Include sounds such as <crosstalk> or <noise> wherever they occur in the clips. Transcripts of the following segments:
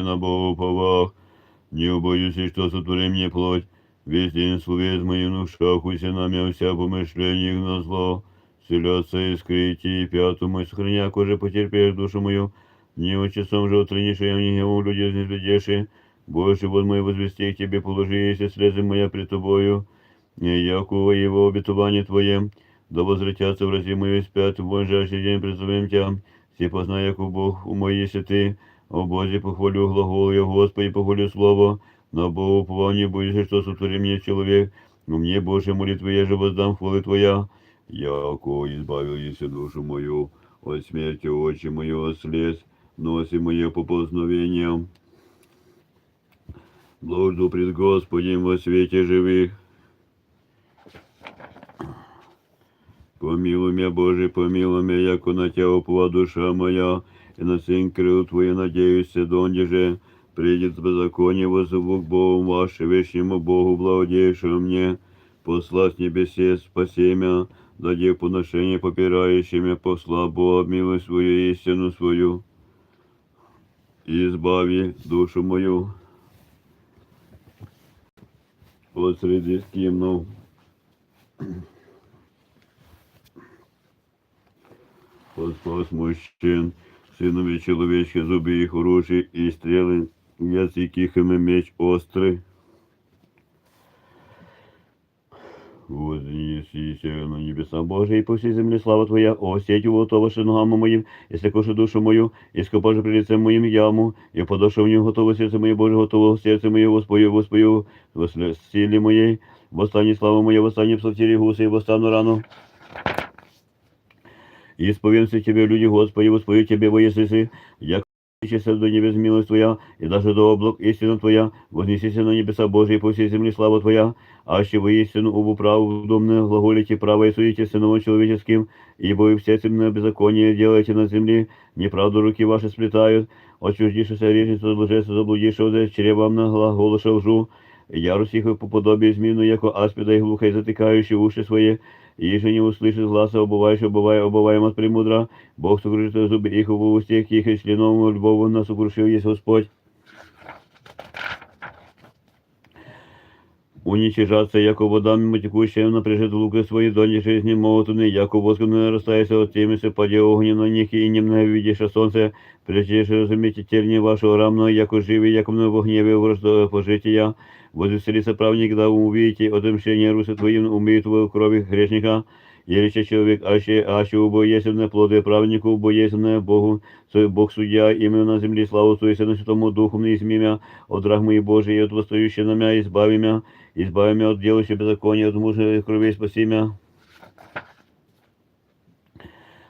на Богу повах. Не убоюсь, что сотвори мне плоть, весь день словес моим в ушах, усинами вся помышление их на зло. Селятся и скрити, и пяту мой сохраня, коже потерпеешь душу мою. Не часом же утронишь, я не гневу людей не глядеши. Больше вот мой возвести к тебе положи, если слезы моя пред тобою. Не яку его обетование твоем, да возвратятся врази мои и спят, в ближайший день призовем тебя. Все познай, яку Бог у моей если ты. О Боже, похвалю глагол я, Господи, похвалю слово. На Богу упование будешь, что сотвори мне человек. Но мне, Боже, молитвы я же воздам хвалы Твоя. Яко избавил еси душу мою от смерти, очи мое от слез, носи мое поползновением. Блажду пред Господем во свете живых. Помилуй меня, Боже, помилуй меня, яко на Тебя упова душа моя, и на сын крыл Твой надеюсь, донде же придет беззаконие во звук Богу ваше, вещему Богу, благодейшему мне, посла с небесе спасемя, даде поношение попирающими, посла Бога, милость свою, истину свою, и избави душу мою. От среди скимнув. Спас мужчин, сынові чоловічі, зуби їх хороші, і стріли, язик ими меч острий. Вознесися на небеса Божие, и по всей земле слава Твоя, о, сеть уготовавши ногам моим, и сокоши душу мою, и скопаши при лице моим яму, и подошел в нее готово сердце мое, Боже, готово сердце мое, Воспою, Воспою, во силе моей, восстань слава моя, восстань псалтири гусы, и восстану рану. И исповемся Тебе, люди, Господи, воспою Тебе во Иисусе, як Честь до небес милость Твоя, и даже до облак истина Твоя, вознесися на небеса Божии по всей земле слава Твоя, аще воистину обу праву домно глаголите право и суете сыновом человеческим, ибо и все темное беззаконие делаете на земле, неправду руки ваши сплетают, отчуждившися речницу лжеца заблудившего за чревом на глаголоша лжу, ярость их по подобию змину, яко аспида и глухо и затыкающие уши свои, и же не услышит гласа, обуваешь, обувай, обуваем от премудра, Бог сокрушит зубы их в устях их, и членом любого нас сокрушил есть Господь. Уничижаться, яко вода мимо текущая, напряжет луки свои дони жизни молотуны, яко воском нарастается от темисы, паде огня на них, и немного видишь солнце, прежде же разумейте терни вашего рамно, яко живи, яко много в гневе вражда пожития, возвеселится правник, да увидите отмщение русы твоим, умеет в крови грешника, и рече человек, аще, аще убоесенное плоды правнику, убоесенное Богу, Свой Бог судья, имя на земле, славу Твою, на Святому Духу, не изми мя, от драх моих Божий, и от восстающего на мя, избави мя, избави мя от делающего беззакония, от мужа и крови спаси мя.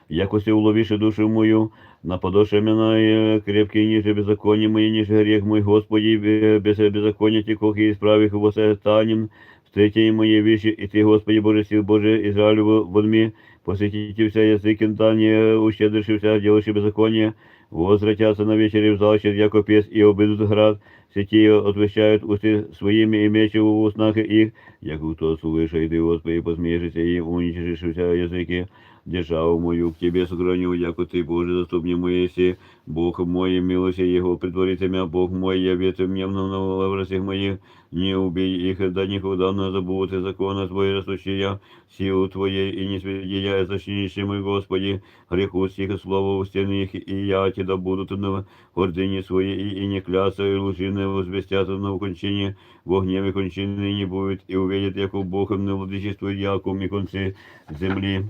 Якось уловишь душу мою, нападоши меня и крепкий ниже беззаконие мои, ниже грех мой, Господи, без беззакония текох и исправих его состанем, встретение мои вещи, и Ты, Господи Боже, сил Боже, Израилю в водми, посетите вся языки, не ущедришь вся делающие беззаконие, возвратятся на вечере в залче, яко пес, и обидут град, сети отвещают усты своими, и мечи в уснах их, яко кто слышит, и Господи, посмеешься и уничтожишь вся языки, державу мою к Тебе сохраню, яко Ты, Боже, заступник мой еси, Бог мой, милости Его, предварите меня, Бог мой, явите мне много в всех моих, не убей их, да никогда не забудь закона Твои растущие, силу Твоей, и не сведи я, защитнейший мой Господи, греху сих, слово у стены их, и я Тебя будут на гордыне своей, и, и не кляться, и лжи не возвестят на укончение, во гневе кончины не будет, и увидят, яко Богом не владычествует, яко ми концы земли.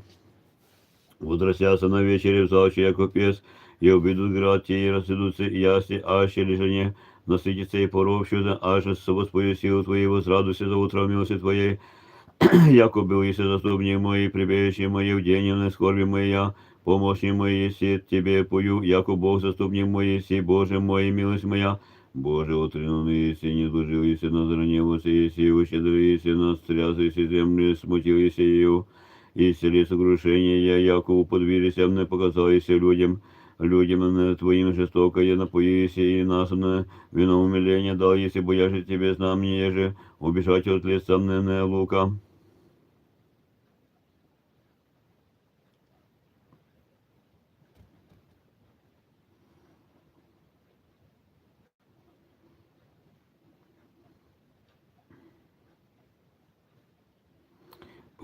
Возвратятся на вечере в залче, яко пес, и обидут град те, и рассыдутся яси, аще лежане, насытится и поров чудо, аж с собой свою силу Твою возрадуйся за утро милости Твоей, <clears throat> яко был если заступник мой, прибежище мое в день на скорби моя, помощи мои си Тебе пою, яко Бог заступник мой, си Боже мой, милость моя, Боже, отринув если не служил, если на зраневался, если ущедрил, если нас тряс, если земли смутил, если ее, Исцели сокрушение я, якову подвилися, мне показайся людям, людям твоим жестокое напоися и нас на вино умиление дал, если бояжь тебе знам не еже, убежать от лица мне не лука.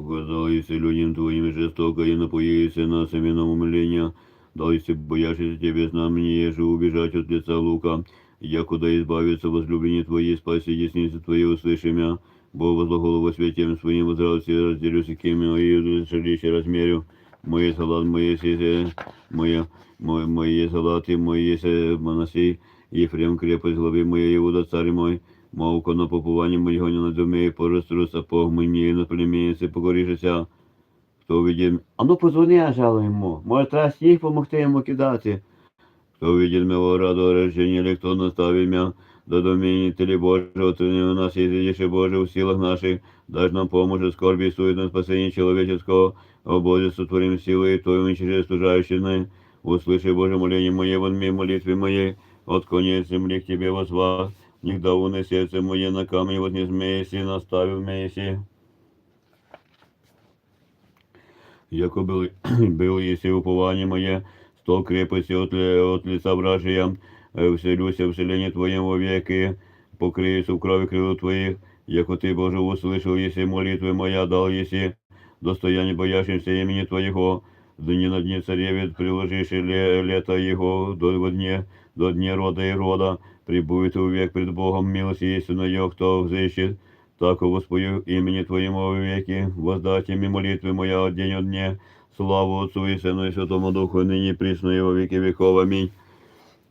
указалися людям твоим жестоко и напоися на семенном умиления, дался боящийся тебе знамение, же убежать от лица лука, я куда избавиться возлюблении твоей, спаси десницы твоей, услыши мя, Бо возлаголу во святем своим возрасте, разделюсь кем и жилище размерю, мои салат, мои сизе, мои, мои, мои салаты, мои се монаси, Ефрем крепость главы моей, Иуда царь мой, Мовко на попуванні моєго не надумає, поростру сапог мені на племінниці покорішися. Хто видів... А ну позвони, Анжелу йому. Може, треба сніг помогти йому кидати. Хто видів мого раду речення, или хто наставив мя, до доміні телі Божого, то не у нас є Боже у силах наших, даж нам поможе скорби и сует на спасение о Бозе сотворим силой Твою через служающий Услыши, Боже, моление мое, вон мне молитвы моей, от конец земли к Тебе возвах, Нігда уне серце моє на камінь вознізмеєсі, наставив меєсі. <clears throat> Яко был, был еси упование мое, стол крепости от, ли- от лица вражия, э, вселюся в селении Твоем во веки, покриюсь в крови крылу Твоих, яко Ты, Боже, услышал, если молитвы моя дал, если достояние боящимся имени Твоего, дни на дни царевит, приложишь ле, лето Его до дне, до дня рода и рода, прибудет век пред Богом милости истинную, кто взыщет, так воспою имени Твоему во веки, воздайте ми молитвы моя от день от дня, славу Отцу и Сыну и Святому Духу, ныне присно и во веки веков. Аминь.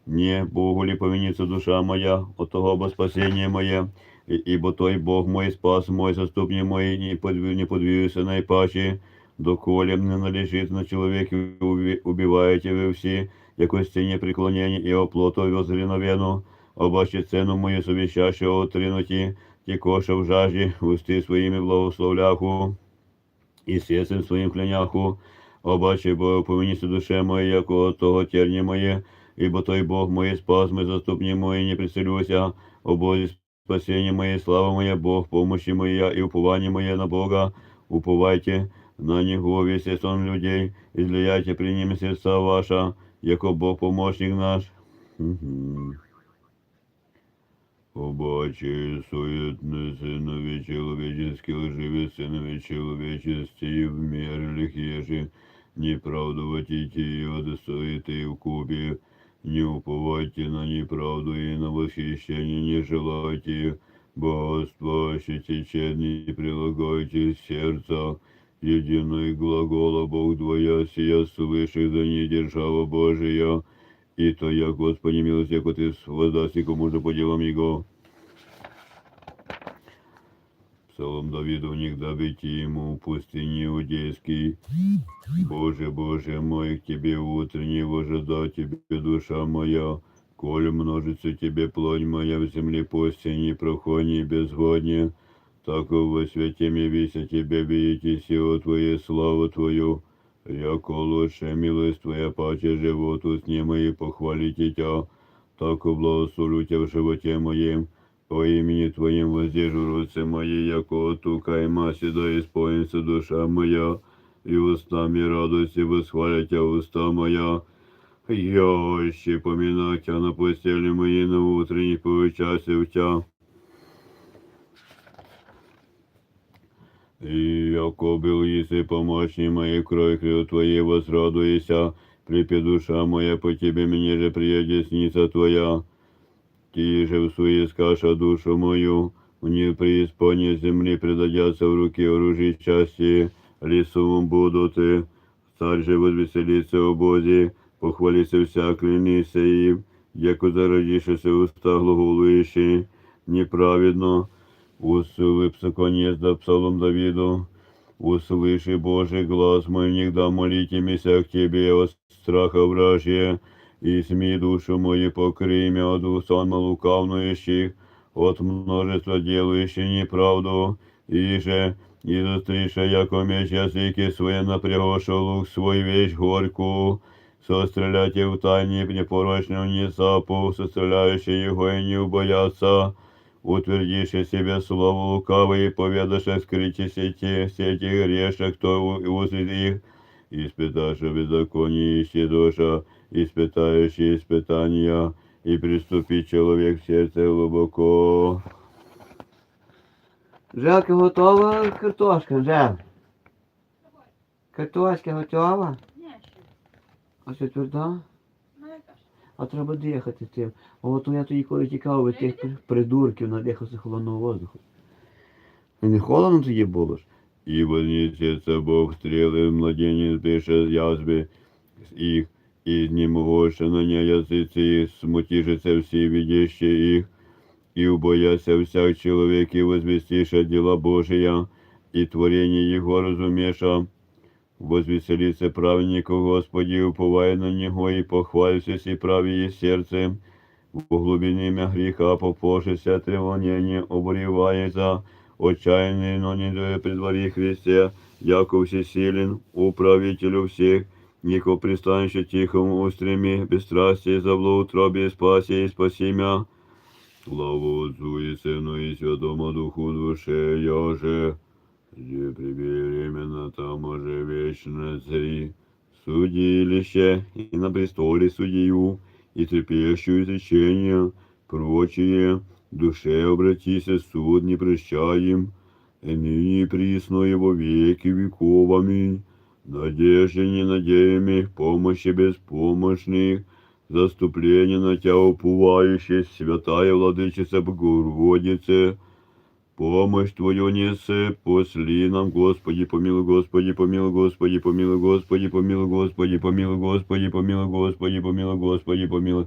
Не Богу ли повинится душа моя, от того бо спасение мое, и, ибо Той Бог мой спас мой, заступник мой, не, подвиг, не подвигся наипаче, доколе мне належит на человеке, уби- убиваете вы все, яко стене преклонения и оплоту возреновену, обаче цену мою совещаще отринуті, тікоша в жажі, усти своїми благословляху, і серцем своїм кляняху, обаче, бо повинніться душе моє, яко от того терні моє, ибо той Бог моє спас, ми заступні мої, не приселюся, о Бозі спасіння моє, слава моя, Бог, помощи моя і уповання моє на Бога, уповайте на Него весь сон людей, излияйте при ним сердца ваша, яко Бог помощник наш. Мгм. Побачи суетны сынове человеческие, лживы сынове человечести, в мерлих ежи, неправдовать идти от суеты в купе, не уповайте на неправду и на восхищение не желайте, богоства ощутите, не прилагайте сердца, единый глагола Бог двоя, сия свыше за не держава Божия, и то я, Господи, милость, яко Ты воздаси кому же по делам Его. Псалом Давиду нигда бейти ему в пустыне иудейский. Боже, Боже мой, к Тебе утренне вожда Тебе душа моя, коль множится Тебе плоть моя в земле постени, прохони безгодне, так во святе явися Тебе видите силу Твою, славу Твою, яко лучше милость Твоя паче животу с ним и похвалите Тя, так благословлю Тя в животе моем, по имени Твоим воздержу руцы мои, яко ту кайма седа исполнится душа моя, и устами радости восхвалят Тя уста моя. Я ще поминать Тя на постели моей на утренней получасе в Тя. И яко был еси помощник моей кровь крил Твоей возрадуйся, припи душа моя по Тебе, мне же приедет десница Твоя. Ти же в суе скаша душу мою, мне преисподней земли предадятся в руки оружия части, лесовым буду ты, царь же возвеселится о Бозе, похвалится вся клянися им, яко зародишься уста глаголующие, неправедно, услышь конец да псалом Давиду, услыши Божий глаз мой, негда молите меня к Тебе от страха вражья, и сми душу мою покрый меня от усан лукавнующих, от множества делающих неправду, и же, и застриша, яко меч языки свои напрягоша лук свой вещь горькую, состреляйте в тайне непорочного не запу, состреляющие его и не убоятся, утвердишь себе слово лукавое и поведашь скрытие сети, сети греша, кто узрит их, испытаешь беззаконие, ищи душа, испытающий испытания, и приступит человек в сердце глубоко. Желка готова картошка, Жел. Картошка готова? Ні, ще. А що тверда? а треба дихати тим. От я тоді коли тікав від тих придурків, надихався холодного воздуху. Не холодно тоді було ж. І це Бог стріли, младенець пише з язби їх, і знімогоше на ня язиці їх, смутішиться всі відіще їх, і убояся всяк чоловік, і возвістіша діла Божия, і творіння його розуміша возвеселится праведнику Господи, уповая на Него, и похвалься си правее сердцем, в глубине мя греха попошися треволнение, обуревается, отчаянный, но не при дворе Христе, яко всесилен, управителю всех, Нико пристанище тихому устреме, бесстрастие, заблоутробие, спаси и спаси мя. Слава Отцу и Сыну и Святому Духу душе, я же, где прибеременно, там уже вечно зри. Судилище, и на престоле судью, и трепещущее изречение, прочие, душе обратися, суд не прощаем, и ныне и присно его веки веков, аминь. Надежде не надеемых, помощи беспомощных, заступление на Тя уповающих, святая Владычица Богородице, помощь Твою несе посли нам, Господи, помилуй, Господи, помилуй, Господи, помилуй, Господи, помилуй, Господи, помилуй, Господи, помилуй, Господи, помилуй, Господи, помилуй.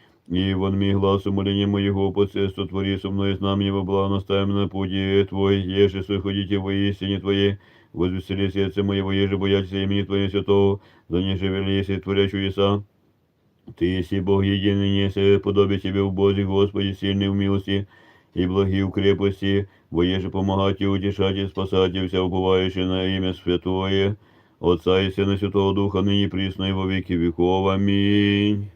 и вон ми глаз умоления моего, посредство твори со мной, с нами во благо наставим на пути Твой, еже ходите во истине Твоей, возвесели сердце моего, еже боятся имени Твоего святого, за ниже велися творя чудеса. Ты есть Бог единый, неси подобие Тебе в Бозе, Господи, сильный в милости и благи в крепости, воеже помогать и утешать и спасать и вся уповающие на имя Святое, Отца и Сына Святого Духа, ныне присно и во веки веков. Аминь.